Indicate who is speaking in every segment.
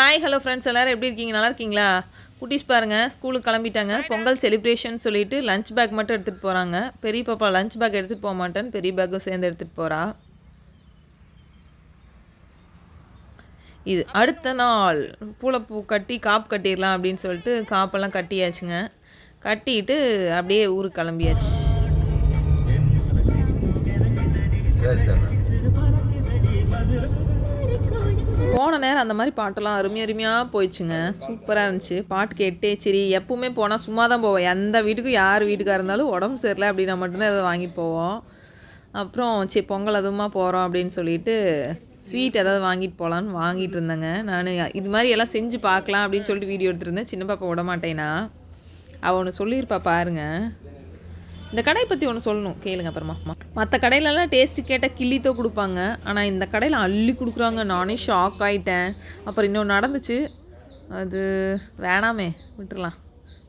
Speaker 1: hi hello friends எல்லோரும் எப்படி இருக்கீங்க நல்லா இருக்கீங்களா குட்டிஸ் பாருங்கள் ஸ்கூலுக்கு கிளம்பிட்டாங்க பொங்கல் செலிப்ரேஷன் சொல்லிட்டு லஞ்ச் பேக் மட்டும் எடுத்துகிட்டு போகிறாங்க பெரிய பாப்பா லஞ்ச் பேக் எடுத்துகிட்டு போக மாட்டேன்னு பெரிய பேக்கும் சேர்ந்து எடுத்துகிட்டு போகிறா இது அடுத்த நாள் பூளைப்பூ கட்டி காப்பு கட்டிடலாம் அப்படின்னு சொல்லிட்டு காப்பெல்லாம் கட்டியாச்சுங்க கட்டிட்டு அப்படியே ஊருக்கு கிளம்பியாச்சு சரி சார் அந்த மாதிரி பாட்டெல்லாம் அருமையாக அருமையாக போயிடுச்சுங்க சூப்பராக இருந்துச்சு பாட்டு கேட்டே சரி எப்பவுமே போனால் சும்மா தான் போவோம் எந்த வீட்டுக்கும் யார் வீட்டுக்காக இருந்தாலும் உடம்பு சரியில்லை அப்படின்னா மட்டும்தான் எதாவது வாங்கி போவோம் அப்புறம் சரி பொங்கல் அதுவுமா போகிறோம் அப்படின்னு சொல்லிட்டு ஸ்வீட் ஏதாவது வாங்கிட்டு போகலான்னு வாங்கிட்டு இருந்தேங்க நான் இது மாதிரி எல்லாம் செஞ்சு பார்க்கலாம் அப்படின்னு சொல்லிட்டு வீடியோ எடுத்துருந்தேன் சின்ன பாப்பா விட மாட்டேனா அவனு சொல்லியிருப்பா பாருங்கள் இந்த கடையை பற்றி ஒன்று சொல்லணும் கேளுங்க அப்புறமா மற்ற கடையிலலாம் டேஸ்ட்டு கேட்டால் கிள்ளித்தோ கொடுப்பாங்க ஆனால் இந்த கடையில் அள்ளி கொடுக்குறாங்க நானே ஷாக் ஆகிட்டேன் அப்புறம் இன்னொன்று நடந்துச்சு அது வேணாமே விட்டுடலாம்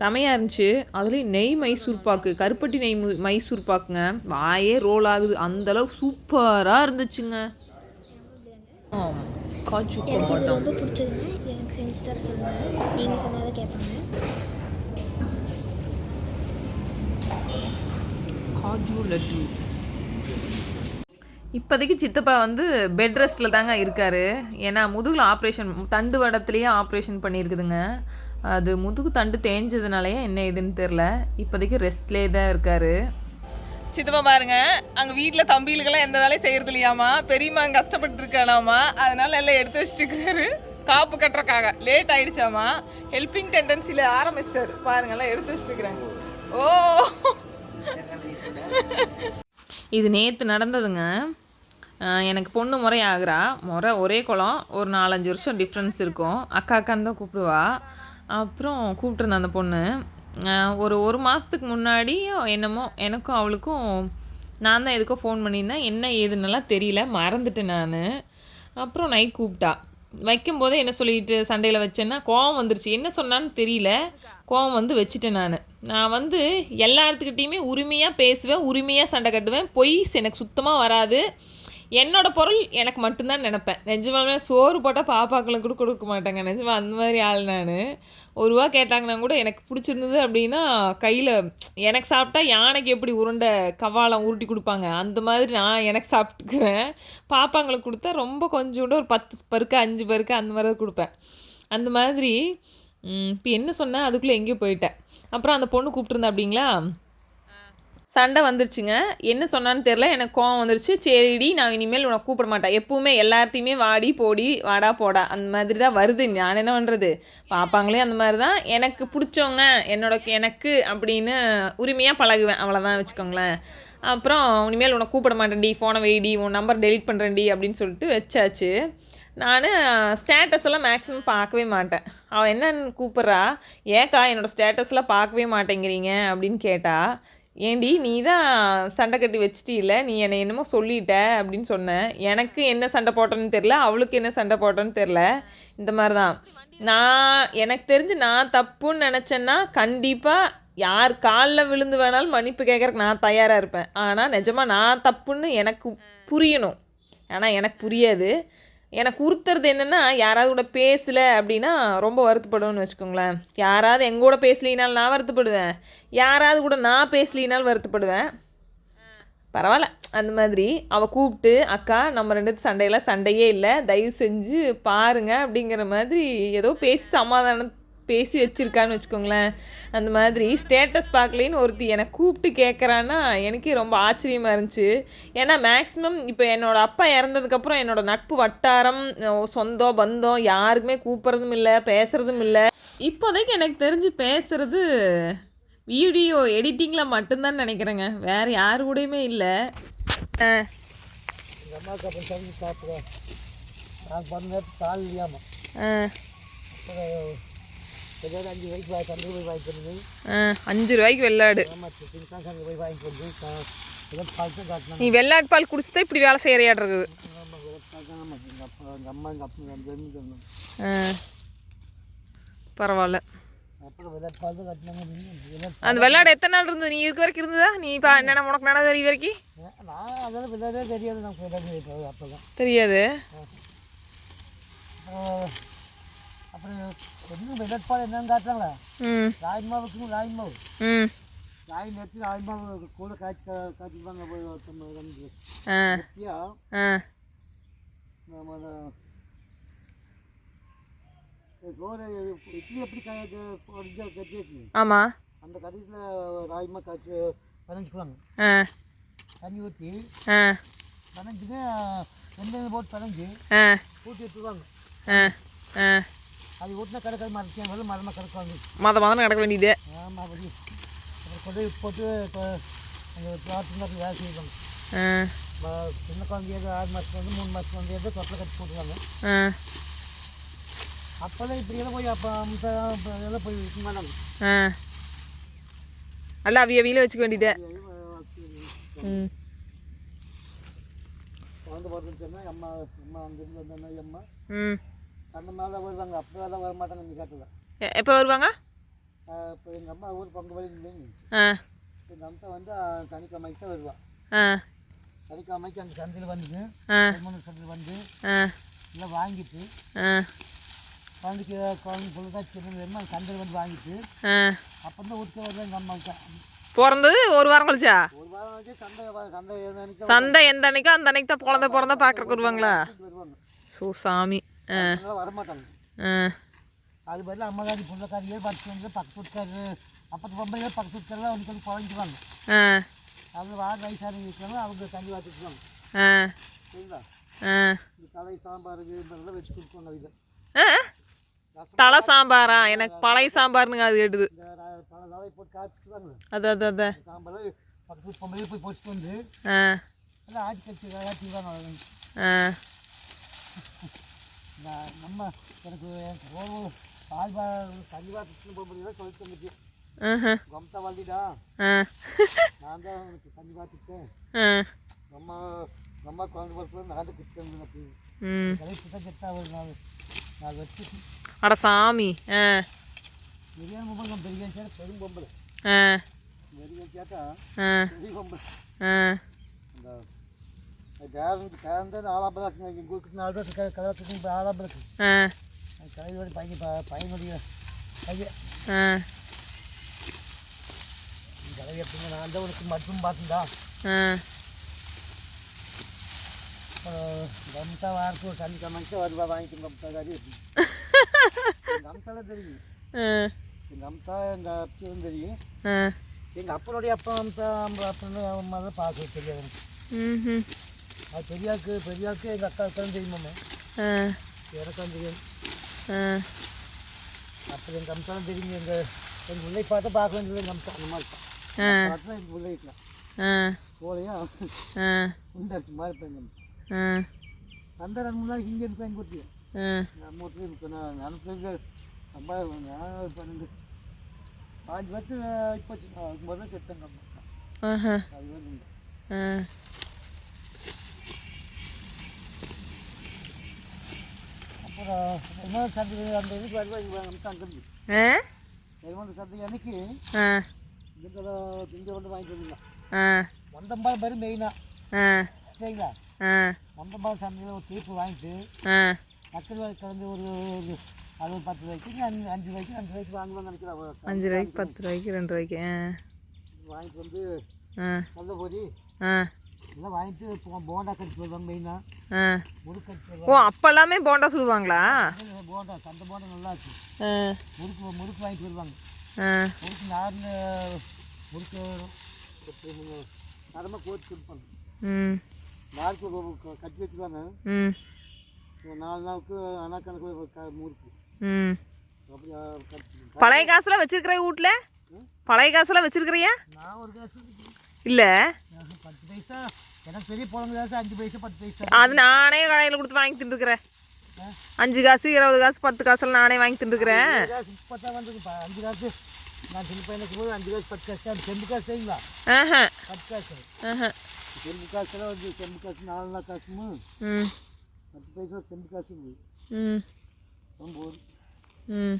Speaker 1: செமையாக இருந்துச்சு அதுலேயும் நெய் மைசூர் பாக்கு கருப்பட்டி நெய் மைசூர் பாக்குங்க வாயே ரோல் ஆகுது அந்தளவு சூப்பராக இருந்துச்சுங்க காஜு ரொம்ப நீங்கள் சொன்னதை கேட்பாங்க காஜு லட்டு இப்போதைக்கு சித்தப்பா வந்து பெட் ரெஸ்ட்டில் தாங்க இருக்கார் ஏன்னா முதுகில் ஆப்ரேஷன் தண்டு வடத்துலேயே ஆப்ரேஷன் பண்ணியிருக்குதுங்க அது முதுகு தண்டு தேஞ்சதுனாலயே என்ன இதுன்னு தெரில இப்போதைக்கு ரெஸ்ட்லேயே தான் இருக்கார் சித்தப்பா பாருங்க அங்கே வீட்டில் தம்பிகளுக்கெல்லாம் எந்த வேலையும் செய்யறது இல்லையாமா பெரியம்மா கஷ்டப்பட்டு இருக்கானாமா அதனால எல்லாம் எடுத்து வச்சுட்டு இருக்கிறாரு காப்பு கட்டுறக்காக லேட் ஆயிடுச்சாமா ஹெல்பிங் டெண்டன்சியில் ஆரம்பிச்சிட்டாரு பாருங்கள்லாம் எடுத்து வச்சுட்டுருக்குறாங்க இருக்கிறாங்க ஓ இது நேற்று நடந்ததுங்க எனக்கு பொண்ணு முறை ஆகிறா முறை ஒரே குளம் ஒரு நாலஞ்சு வருஷம் டிஃப்ரென்ஸ் இருக்கும் அக்கா அக்கான்னு தான் கூப்பிடுவா அப்புறம் கூப்பிட்ருந்தேன் அந்த பொண்ணு ஒரு ஒரு மாதத்துக்கு முன்னாடி என்னமோ எனக்கும் அவளுக்கும் நான் தான் எதுக்கோ ஃபோன் பண்ணியிருந்தேன் என்ன ஏதுன்னெல்லாம் தெரியல மறந்துட்டேன் நான் அப்புறம் நைட் கூப்பிட்டா வைக்கும்போதே என்ன சொல்லிட்டு சண்டையில் வச்சேன்னா கோவம் வந்துருச்சு என்ன சொன்னான்னு தெரியல கோவம் வந்து வச்சுட்டேன் நான் நான் வந்து எல்லாத்துக்கிட்டேயுமே உரிமையாக பேசுவேன் உரிமையாக சண்டை கட்டுவேன் பொய் எனக்கு சுத்தமாக வராது என்னோட பொருள் எனக்கு மட்டும்தான் நினப்பேன் நெஞ்சமாவே சோறு போட்டால் பாப்பாக்களும் கூட கொடுக்க மாட்டேங்க நெஞ்சமா அந்த மாதிரி ஆள் நான் ஒரு ரூபா கேட்டாங்கன்னா கூட எனக்கு பிடிச்சிருந்தது அப்படின்னா கையில் எனக்கு சாப்பிட்டா யானைக்கு எப்படி உருண்டை கவாலம் உருட்டி கொடுப்பாங்க அந்த மாதிரி நான் எனக்கு சாப்பிட்டுக்குவேன் பாப்பாங்களுக்கு கொடுத்தா ரொம்ப கொஞ்சோண்டு ஒரு பத்து பருக்கு அஞ்சு பருக்கு அந்த மாதிரி கொடுப்பேன் அந்த மாதிரி இப்போ என்ன சொன்னேன் அதுக்குள்ளே எங்கேயோ போயிட்டேன் அப்புறம் அந்த பொண்ணு கூப்பிட்டுருந்தேன் அப்படிங்களா சண்டை வந்துருச்சுங்க என்ன சொன்னான்னு தெரில எனக்கு கோவம் வந்துருச்சு சரிடி நான் இனிமேல் உனக்கு கூப்பிட மாட்டேன் எப்பவுமே எல்லாத்தையுமே வாடி போடி வாடா போடா அந்த மாதிரி தான் வருது நான் என்ன பண்ணுறது பார்ப்பாங்களே அந்த மாதிரி தான் எனக்கு பிடிச்சவங்க என்னோட எனக்கு அப்படின்னு உரிமையாக பழகுவேன் அவ்வளோதான் வச்சுக்கோங்களேன் அப்புறம் இனிமேல் உனக்கு கூப்பிட மாட்டேன்டி ஃபோனை வெயிடி உன் நம்பர் டெலிட் பண்ணுறேன்டி அப்படின்னு சொல்லிட்டு வச்சாச்சு நான் ஸ்டேட்டஸ் எல்லாம் மேக்ஸிமம் பார்க்கவே மாட்டேன் அவள் என்னன்னு கூப்பிட்றா ஏக்கா என்னோடய ஸ்டேட்டஸ்லாம் பார்க்கவே மாட்டேங்கிறீங்க அப்படின்னு கேட்டால் ஏண்டி நீ தான் சண்டை கட்டி வச்சிட்டில நீ என்னை என்னமோ சொல்லிட்ட அப்படின்னு சொன்னேன் எனக்கு என்ன சண்டை போட்டேன்னு தெரில அவளுக்கு என்ன சண்டை போட்டேன்னு தெரில இந்த மாதிரி தான் நான் எனக்கு தெரிஞ்சு நான் தப்புன்னு நினச்சேன்னா கண்டிப்பாக யார் காலில் விழுந்து வேணாலும் மன்னிப்பு கேட்குறக்கு நான் தயாராக இருப்பேன் ஆனால் நிஜமாக நான் தப்புன்னு எனக்கு புரியணும் ஆனால் எனக்கு புரியாது எனக்கு உறுத்துறது என்னென்னா யாராவது கூட பேசலை அப்படின்னா ரொம்ப வருத்தப்படும்னு வச்சுக்கோங்களேன் யாராவது எங்கூட பேசலினாலும் நான் வருத்தப்படுவேன் யாராவது கூட நான் பேசலினாலும் வருத்தப்படுவேன் பரவாயில்ல அந்த மாதிரி அவள் கூப்பிட்டு அக்கா நம்ம ரெண்டு சண்டையெல்லாம் சண்டையே இல்லை தயவு செஞ்சு பாருங்கள் அப்படிங்கிற மாதிரி ஏதோ பேசி சமாதானம் பேசி வச்சுருக்கான்னு வச்சுக்கோங்களேன் அந்த மாதிரி ஸ்டேட்டஸ் பார்க்கலேன்னு ஒருத்தி என்னை கூப்பிட்டு கேட்குறான்னா எனக்கே ரொம்ப ஆச்சரியமாக இருந்துச்சு ஏன்னா மேக்ஸிமம் இப்போ என்னோடய அப்பா இறந்ததுக்கப்புறம் என்னோடய நட்பு வட்டாரம் சொந்தம் பந்தம் யாருக்குமே கூப்பிட்றதும் இல்லை பேசுகிறதும் இல்லை இப்போதைக்கு எனக்கு தெரிஞ்சு பேசுகிறது வீடியோ எடிட்டிங்கில் மட்டும்தான் நினைக்கிறேங்க வேறு யாரு கூடயுமே இல்லை ஆ அஞ்சு ரூபாய்க்கு சந்தை போய் வாங்கிக்கிறது அஞ்சு ரூபாய்க்கு வெள்ளாடு சந்தை போய் வாங்கிக்கிறது நீ வெள்ளாட்டு பால் குடிச்சுதான் இப்படி வேலை செய்யறையாடுறது பரவாயில்ல அந்த விளையாட எத்தனை நாள் இருந்தது நீ இருக்க வரைக்கும் இருந்ததா நீ இப்போ என்ன உனக்கு நடந்தது தெரியும் வரைக்கும் தெரியாது
Speaker 2: அப்புறம் எதுவும் விதப்பால் என்னன்னு காட்டுறாங்களா ராய் மாவு இருக்கும் ராய் மாவு ராய் நெத்தி ராய் மாவு கூட காய்ச்சி காய்ச்சிப்பாங்க ரெண்டு நெத்தியா நம்ம
Speaker 1: சோறு இட்லி எப்படி ஒரிஜினல் கட்டி வச்சுங்க ஆமாம் அந்த கடைசியில் ராய்மா காய்ச்சி பனஞ்சுக்குவாங்க தண்ணி ஊற்றி பனஞ்சுன்னு வெந்தயம் போட்டு பனஞ்சு கூட்டி எடுத்துருவாங்க ஆ ஆ
Speaker 2: அது ஊட்டினா கிடக்கிற மரத்தையும் சொல்ல மரமாக கிடக்காது
Speaker 1: மாத மாதம் கிடக்க வேண்டியது ஆமாம் அப்படி
Speaker 2: அப்புறம் கொண்டு போட்டு இப்போ அந்த பிளாட்டு வேலை செய்யணும் சின்ன ஆறு மாதத்துக்கு மூணு மாதத்துக்கு வந்து தொட்டில் கட்டி போட்டுருவாங்க அப்போல்லாம் இப்படியெல்லாம் போய் அப்போ எல்லாம் போய் விற்க மாட்டாங்க
Speaker 1: நல்லா அவிய வச்சுக்க வேண்டியது ம் குழந்தை அம்மா அம்மா அங்கிருந்து வந்தேன்னா அம்மா ம் அந்த மாதிரி தான் வருவாங்க அப்படியே தான் வரமாட்டாங்க இந்த காட்டில் எப்போ வருவாங்க
Speaker 2: இப்போ எங்கள் அம்மா ஊர் பங்கு வழி எங்கள் அம்மா வந்து சனிக்கிழமைக்கு தான் வருவா சனிக்கிழமைக்கு அந்த சந்தையில் வந்து மூணு சந்தையில் வந்து எல்லாம் வாங்கிட்டு குழந்தைக்கு குழந்தை பொழுதாக சின்ன சந்தையில் வந்து வாங்கிட்டு அப்புறம் தான் ஊருக்கு வருவேன் எங்கள் அம்மாவுக்கு
Speaker 1: பிறந்தது ஒரு வாரம் கழிச்சா ஒரு வாரம் சந்தை எந்த அன்னைக்கோ அந்த அன்னைக்கு தான் குழந்தை பிறந்தா பார்க்குறக்கு வருவாங்களா சோ சாமி வரமாட்டாங்க
Speaker 2: அது பதில் அம்மகாரி புள்ளக்காரி ஏற்பாடு வந்து பக்கத்து வீட்டுக்காரு அப்பத்து பொம்பளை பக்கத்து வீட்டுக்காரெல்லாம் அவங்க கொஞ்சம் குழஞ்சிருவாங்க அவங்க வார வயசாக இருக்கிறாங்க அவங்க தண்ணி வாத்துக்குவாங்க சரிங்களா தலை சாம்பாருக்கு வச்சு கொடுப்பாங்க இதை
Speaker 1: தலை சாம்பாரா எனக்கு பழைய சாம்பார்னுங்க அது கேட்டுது அது அது அது சாம்பார் பக்கத்து பொம்பளை போய் போட்டு வந்து ஆ ஆட்சி
Speaker 2: கட்சி ஆட்சி நான் நம்ம எனக்கு எனக்கு பால்பா கண்டிப்பாக பிடிச்சின்னு போக முடியல சொல்லி தந்துச்சு கம்சா வாழ்ந்துடா நான் தான் உனக்கு தண்ணி பார்த்துட்டேன் நம்ம நம்ம குழந்தை பார்த்து நான் தான் கிட்ட அப்படி கிட்ட கெட்டா ஒரு
Speaker 1: நாள் நான் வருஷம் அட சாமி
Speaker 2: பெரிய பொம்பளை பெரிய சேர பெரும் பொம்பளை பெரிய சேட்டா பெரிய பொம்பளை அந்த கேரண்டி கேரண்டி ஆலாம்பழம் எங்களுக்கு நாலு பேர் கலர்த்துக்கு பையன் பையன் ஆ கலை எப்படிங்க நான் தான் உனக்கு மட்டும் பார்த்துண்டா ஆ கம்சா வாரத்து வருவா வாங்கிக்கும் கம்சா காரி கம்சாலாம் தெரியும் எங்கள் எங்கள் அப்பவும் தெரியும் எங்கள் அப்பனுடைய அப்பா அம்சா அப்பா அம்மா தான் பார்க்க தெரியாது அது பெரியாக்கு பெரியாக்கு எங்கள் அக்கா தான் தெரியுமாம்மா எனக்கும் தெரியும் அப்புறம் எங்கள் அம்சாலும் தெரியுங்க எங்கள் எங்கள் உள்ளே பார்த்தா பார்க்க வேண்டியது எங்கள் அம்சா அந்த மாதிரி பார்த்தா எங்கள் உள்ளே இருக்கலாம் போலையா உண்டாச்சு மாதிரி பையன் அந்த ரெண்டு மூணு நாளைக்கு இங்கே இருப்பேன் கொடுத்தேன் நம்ம ஊர்லேயும் இருக்கேன் நான் அனுப்புங்க அம்மா நான் பன்னெண்டு பாஞ்சு வருஷம் இப்போ முதல்ல செத்தாங்க அம்மா அது வந்து వందంబాయి బరి మెయినా சரிங்களா వందంబాయి சந்தையில் ஒரு தீர்ப்பு வாங்கிட்டு மக்கள் கலந்து ஒரு அது பத்து ரூபாய்க்கு அஞ்சு ரூபாய்க்கு அஞ்சு ரூபாய்க்கு வாங்குவாங்க நினைக்கிறேன்
Speaker 1: அஞ்சு ரூபாய்க்கு பத்து ரூபாய்க்கு ரெண்டு ரூபாய்க்கு
Speaker 2: வாங்கிட்டு வந்து நல்ல பொரி எல்லாம் வாங்கிட்டு போண்டா கட்டி மெயினாக
Speaker 1: முறுக்கு ஓ அப்போல்லாமே போண்டா சுடுவாங்களா போண்டா
Speaker 2: போண்டா நல்லா முறுக்கு முறுக்கு வாங்கிட்டு முறுக்கு முறுக்கு கொடுப்பாங்க கட்டி நாலு நாளுக்கு
Speaker 1: பழைய காசுல வச்சிருக்கிற வீட்டுல பழைய காசுல வச்சிருக்கிறியா நான் ஒரு காசு இல்லை பத்து பைசா எனக்கு பெரிய புலங்கு காசு அஞ்சு பைசா பத்து பைசா அது நானே கடையில் கொடுத்து வாங்கி தின்னுக்கிறேன் அஞ்சு காசு இருபது காசு பத்து காசெல்லாம் நானே வாங்கி தின்னுக்கிறேன் பத்தா வந்துருக்குப்பா
Speaker 2: அஞ்சு காசு நான் சின்ன பையனுக்கு போது அஞ்சு காசு பத்து காசு செம்பு காசு செய்யுங்களா பத்து காசு செம்பு காசுலாம் வந்து செம்பு காசு நாலு நாள் காசுமு பத்து பைசா செம்பு காசு ஒம்பது ம்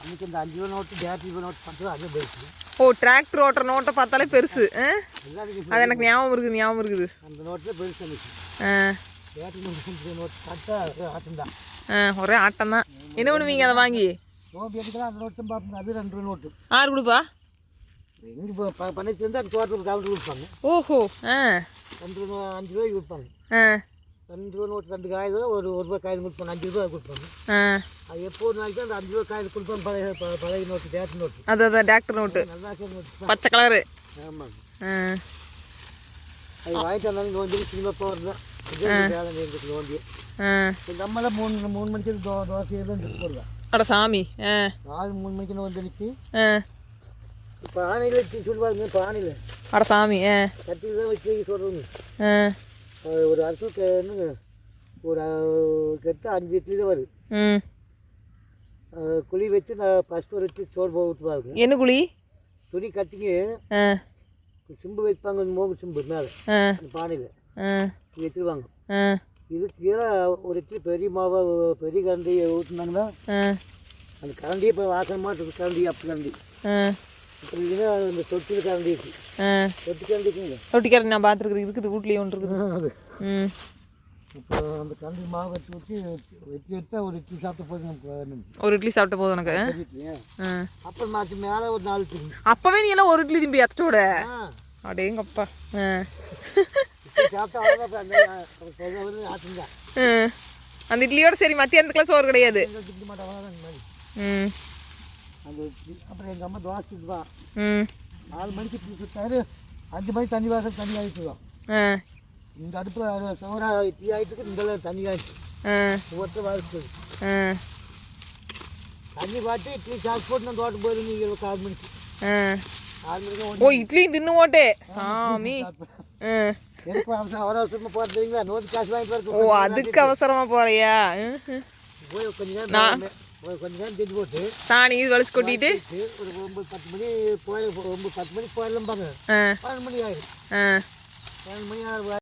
Speaker 2: அன்னைக்கு இந்த அஞ்சு ரூபா நோட்டு டேட் ரூபா நோட்டு பார்த்து அதே பெருசு
Speaker 1: ஓ டிராக்டர் ஓட்டுற நோட்டை பார்த்தாலே பெருசு அது எனக்கு ஞாபகம் இருக்குது ஞாபகம் இருக்குது அந்த நோட்டில் பெருசு அன்னைக்கு டேரக்ட் நோட்டு பார்த்தா ஆட்டம் தான் ஒரே ஆட்டம் தான் என்ன பண்ணுவீங்க அதை வாங்கி
Speaker 2: நோட்டு எடுக்கலாம் அந்த நோட்டும் பார்ப்போம் அது ரெண்டு நோட்டு ஆறு கொடுப்பா எங்கே பண்ணி சேர்ந்து அந்த தோட்டத்தில் கவுண்ட் கொடுப்பாங்க ஓஹோ ஆ ரெண்டு ரூபா அஞ்சு ரூபாய்க்கு கொடுப்பாங்க ஆ ரெண்டு ரூபா நோட்டு ரெண்டு காயில் ஒரு ஒரு ரூபா காயில் கொடுப்போம் அஞ்சு ரூபா கொடுப்போம் அது எப்போ ஒரு நாளைக்கு அந்த அஞ்சு ரூபா காயில் கொடுப்போம் பழைய பழைய நோட்டு டேக்டர் நோட்டு
Speaker 1: அது அதான் டேக்டர் நோட்டு நல்லா நோட்டு பச்சை கலரு ஆமாம்
Speaker 2: அது வாங்கிட்டு வந்தாலும் இங்கே வந்து சினிமா போகிறது தான் மூணு மூணு மணிக்கு தோ தோசை போடுவேன் அட சாமி நாலு மூணு மணிக்கு வந்து நிற்பி பானையில் சொல்லுவாங்க பானையில் அட சாமி கட்டியில் தான் வச்சு சொல்கிறோங்க ஒரு அரசு என்னங்க ஒரு கெட்ட அஞ்சு இட்லி தான் வருது குழி வச்சு நான் ஃபஸ்ட் ஒரு இட்லி சோறு போக
Speaker 1: பாருங்க என்ன குழி
Speaker 2: துணி கட்டிங்க சிம்பு வைப்பாங்க மோகு சிம்பு மேலே பானையில் வச்சுருவாங்க இது கீழே ஒரு இட்லி பெரிய மாவை பெரிய கரண்டி ஊற்றுனாங்கன்னா அந்த கரண்டியே இப்போ வாசனமாக இருக்குது கரண்டி அப்போ கரண்டி இந்த
Speaker 1: நான் பார்த்துருக்குறேன் இருக்குது ஒன்று இருக்குது அது ம்
Speaker 2: இப்போ அந்த கரண்டி மாவு வச்சு வச்சு எடுத்தால் ஒரு இட்லி சாப்பிட்டு
Speaker 1: ஒரு இட்லி போதும்
Speaker 2: அப்புறம் மாற்றி மேலே ஒரு
Speaker 1: அப்போவே நீ ஒரு இட்லி திரும்பி அத்தோட அடேங்கப்பா அந்த இட்லியோட சரி மத்தியானத்துக்குலாம் சோறு கிடையாது
Speaker 2: ம் அந்த அப்புறம் எங்கள் அம்மா தோசை இதுவா நாலு மணிக்கு பிடிச்சிட்டாரு அஞ்சு மணிக்கு தண்ணி வாசல் தண்ணி ஆகிட்டுதான் இந்த அடுப்பில் சோறா டீ ஆகிட்டு இந்த தண்ணி ஆகிடுச்சு ஒருத்தர் வாசிச்சு தண்ணி பாட்டு இட்லி சாப்பிட்டு போட்டு நான் தோட்டம் போயிடும் நீங்கள்
Speaker 1: ஆறு மணிக்கு ஓ இட்லி தின்னு ஓட்டே சாமி அவசரமா போறதுங்களா நோட்டு காசு வாங்கிட்டு ஓ அதுக்கு அவசரமா போறியா நான் கொஞ்ச நேரம் தேஞ்சு போட்டு சாணி வளைச்சு கொட்டிட்டு ஒரு ஒன்பது பத்து மணி போயில ஒன்பது பத்து மணி போயிடலாம் பாருங்க பன்னெண்டு மணி ஆயிடும் பன்னெண்டு மணி ஆயிரம்